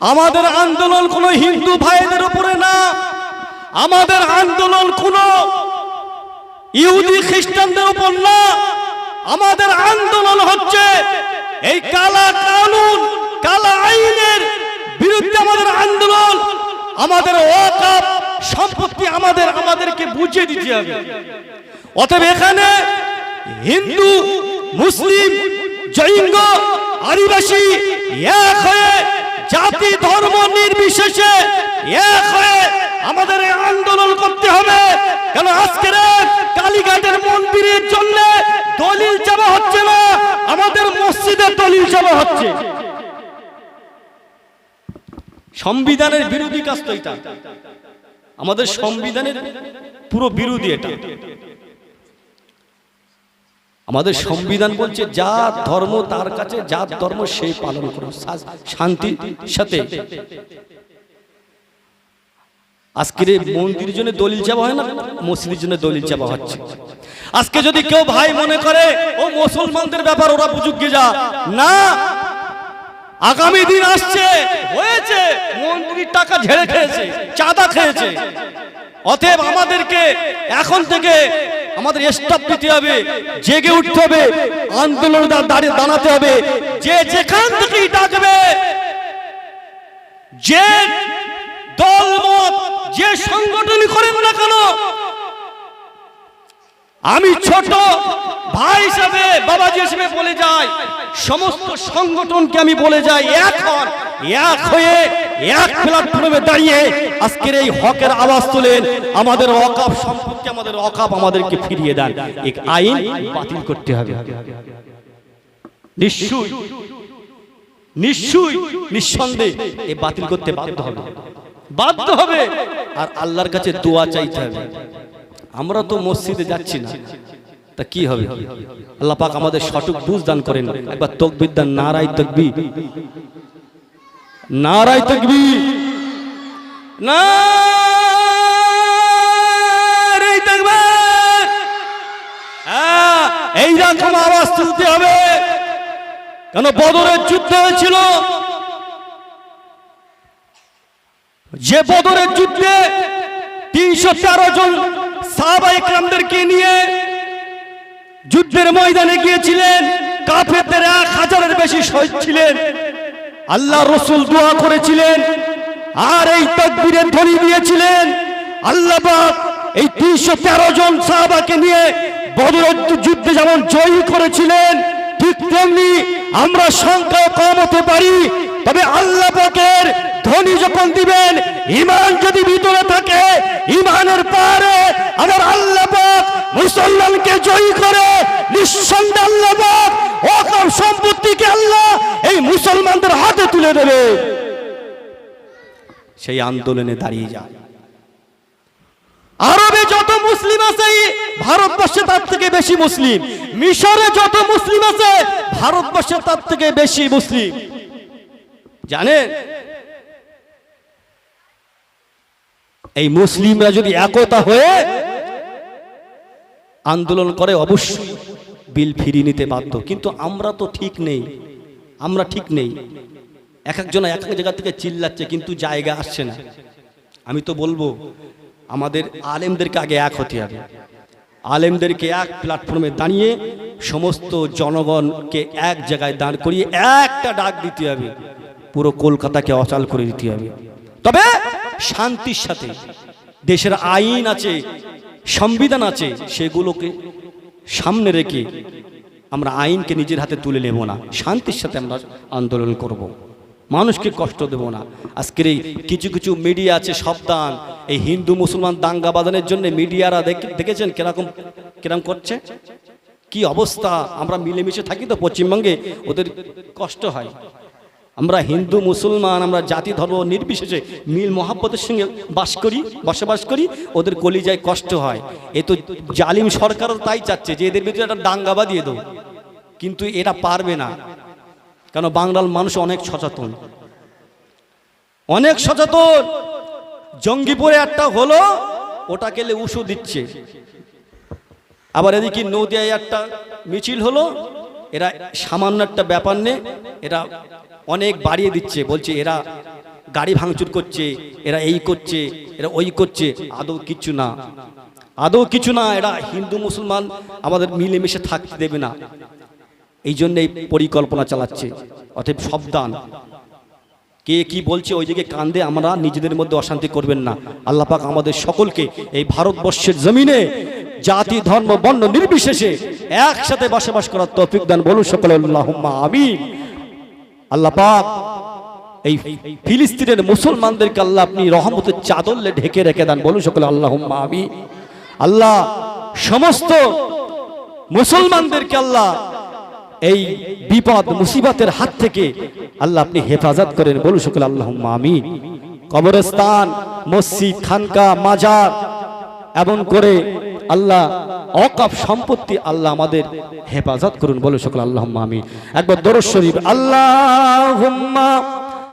আমাদের আন্দোলন কোনো হিন্দু ভাইদের উপরে না। আমাদের আন্দোলন কোনো ইহুদি খ্রিস্টানদের উপর না। আমাদের আন্দোলন হচ্ছে এই কালা কানুন, কালা আইনের বিরুদ্ধে আমাদের আন্দোলন, আমাদের ওয়াকাপ সম্পত্তি আমাদের, আমাদেরকে বুঝিয়ে দিতে হবে। অতএব এখানে হিন্দু, মুসলিম জৈঙ্গ আদিবাসী এক হয়ে জাতি, ধর্ম নির্বিশেষে এক হয়ে আমাদের আন্দোলন করতে হবে। কেন আজকের কালীঘাটের মন্দিরের জন্য দলিল চাওয়া হচ্ছে না? আমাদের মসজিদের দলিল চাওয়া হচ্ছে। সংবিধানের বিরোধী কাজ তো এটা। আমাদের সংবিধানের পুরো বিরোধী এটা। আমাদের সংবিধান বলছে যা ধর্ম তার কাছে যা ধর্ম সেই পালন করো শান্তির সাথে। আজকের এই মন্দিরের জন্য দলিল চাওয়া হয় না? মসজিদের জন্য দলিল চাওয়া হচ্ছে। আজকে যদি কেউ ভাই মনে করে ও মুসলমানদের ব্যাপার ওরা বুঝুক যা। না। আগামী দিন আসছে হয়েছে। মন্ত্রীর টাকা ঝেড়ে খেয়েছে চাঁদা খেয়েছে। অতএব আমাদেরকে এখন থেকে আমাদের স্টাফ দিতে হবে, জেগে উঠতে হবে আন্দোলন দাঁড়িয়ে দাঁড়াতে হবে। যে যেখান থেকেই ডাকবে, যে দল মত যে সংগঠন করেন না কেন আমি ছোট, ভাই হিসাবে বাবাজি হিসেবে বলে যাই, সমস্ত সংগঠনকে আমি বলে যাই, এক এক হয়ে, এক প্ল্যাটফর্মে দাঁড়িয়ে আজকের এই হকের আওয়াজ তোলেন। আমাদের অকাপ সম্পত্তি আমাদের অকাপ আমাদেরকে ফিরিয়ে দেন। এক আইন বাতিল করতে হবে। নিশ্চয়ই নিশ্চয়ই, নিঃসন্দেহে এই বাতিল করতে বাধ্য হবে। বাধ্য হবে। আর আল্লাহর কাছে দোয়া চাইতে হবে। আমরা তো মসজিদে যাচ্ছি না। তা কি হবে? আল্লাহ পাক আমাদের সঠিক বুঝ দান করেন। একবার তকবির দান নারাই তকবি নারাই তকবি তকবীর। হ্যাঁ এইরকম আওয়াজ তুলতে হবে। কেন বদরের যুদ্ধ হয়েছিল? যে বদরের যুদ্ধে তিনশো তেরো জন সাহাবা নিয়ে যুদ্ধের ময়দানে গিয়েছিলেন। কাফেরদের এক হাজারের বেশি শহীদ ছিলেন। আল্লাহ রসুল দোয়া করেছিলেন। আর এই তকবীরের ধ্বনি দিয়েছিলেন। আল্লাহ এই তিনশো তেরো জন সাহাবাকে নিয়ে বদরের যুদ্ধে যেমন জয়ী করেছিলেন, ঠিক তেমনি আমরা সংখ্যাও কম হতে পারি। তবে আল্লাহ ধ্বনি যখন দিবেন ইমান যদি ভিতরে থাকে ইমানের পারে আমার আল্লাহ মুসলমানকে জয়ী করে, নিঃসন্দেহে আল্লাহ ওকার সম্পত্তিকে আল্লাহ এই মুসলমানদের হাতে তুলে দেবে। সেই আন্দোলনে দাঁড়িয়ে যায় আরবে যত মুসলিম আছে, ভারতবর্ষে তার থেকে বেশি মুসলিম। মিশরে যত মুসলিম আছে, ভারতবর্ষে তার থেকে বেশি মুসলিম। জানেন? এই মুসলিমরা যদি একতা হয়ে আন্দোলন করে, অবশ্যই বিল ফিরিয়ে নিতে বাধ্য। কিন্তু আমরা তো ঠিক নেই। আমরা ঠিক নেই। এক একজন এক এক জায়গা থেকে চিল্লাচ্ছে, কিন্তু জায়গা আসছে না। আমি তো বলব, আমাদের আলেমদেরকে আগে এক হতে হবে। আলেমদেরকে এক প্ল্যাটফর্মে দাঁড়িয়ে সমস্ত জনগণকে এক জায়গায় দাঁড় করিয়ে একটা ডাক দিতে হবে। পুরো কলকাতাকে অচাল করে দিতে হবে। তবে শান্তির সাথে। দেশের আইন আছে, সংবিধান আছে, সেগুলোকে সামনে রেখে আমরা আইনকে নিজের হাতে তুলে নেব না। শান্তির সাথে আমরা আন্দোলন করব। মানুষকে কষ্ট দেব না। আজকের এই কিছু কিছু মিডিয়া আছে, সাবধান। এই হিন্দু, মুসলমান দাঙ্গা বাঁধানোর জন্য মিডিয়ারা দেখ- দেখেছেন কীরকম কীরকম করছে? কি অবস্থা? আমরা মিলেমিশে থাকি তো পশ্চিমবঙ্গে, ওদের কষ্ট হয়। আমরা হিন্দু, মুসলমান, আমরা জাতি, ধর্ম নির্বিশেষে মিল মহাব্বতের সঙ্গে বাস করি, বসবাস করি, ওদের কলিজায় কষ্ট হয়। এ তো জালিম সরকারও তাই চাচ্ছে যে এদের ভিতরে একটা দাঙ্গা বাঁধিয়ে দেবো। কিন্তু এরা পারবে না। কেন বাংলার মানুষ অনেক সচেতন। অনেক সচেতন। জঙ্গিপুরে একটা হলো ওটা কেলে উসু দিচ্ছে। আবার এদিকে নদিয়ায় একটা মিছিল হলো, এরা সামান্য একটা ব্যাপার নেই এরা অনেক বাড়িয়ে দিচ্ছে বলছে এরা গাড়ি ভাঙচুর করছে এরা এই করছে এরা ওই করছে আদৌ কিচ্ছু না। আদৌ কিছু না এরা হিন্দু মুসলমান আমাদের মিলেমিশে থাকতে দেবে না। এই জন্য এই পরিকল্পনা চালাচ্ছে অতএব সাবধান। কে কি বলছে ওই দিকে কান্দে আমরা নিজেদের মধ্যে অশান্তি করবেন না। আল্লাহ পাক আমাদের সকলকে এই ভারতবর্ষের জমিনে জাতি ধর্ম বর্ণ নির্বিশেষে একসাথে বসবাস করার তৌফিক দান। বলুন সকলে আল্লাহুম্মা আমিন। আল্লাহ পাক, এই ফিলিস্তিনের মুসলমানদেরকে আল্লাহ আপনি রহমতের চাদলে ঢেকে রেখে দেন। বলুন সকলে, আল্লাহুম্মা আমিন। আল্লাহ সমস্ত মুসলমানদেরকে আল্লাহ এই বিপদ, মুসিবতের হাত থেকে আল্লাহ আপনি হেফাজত করেন। বলুন সকল আল্লাহ আমিন। কবরস্থান, মসজিদ, খানকা, মাজার, এমন করে আল্লাহ অকাপ সম্পত্তি আল্লাহ আমাদের হেফাজত করুন। বলে সকল আল্লাহ আমি একবার দরজ শরীফ আল্লাহ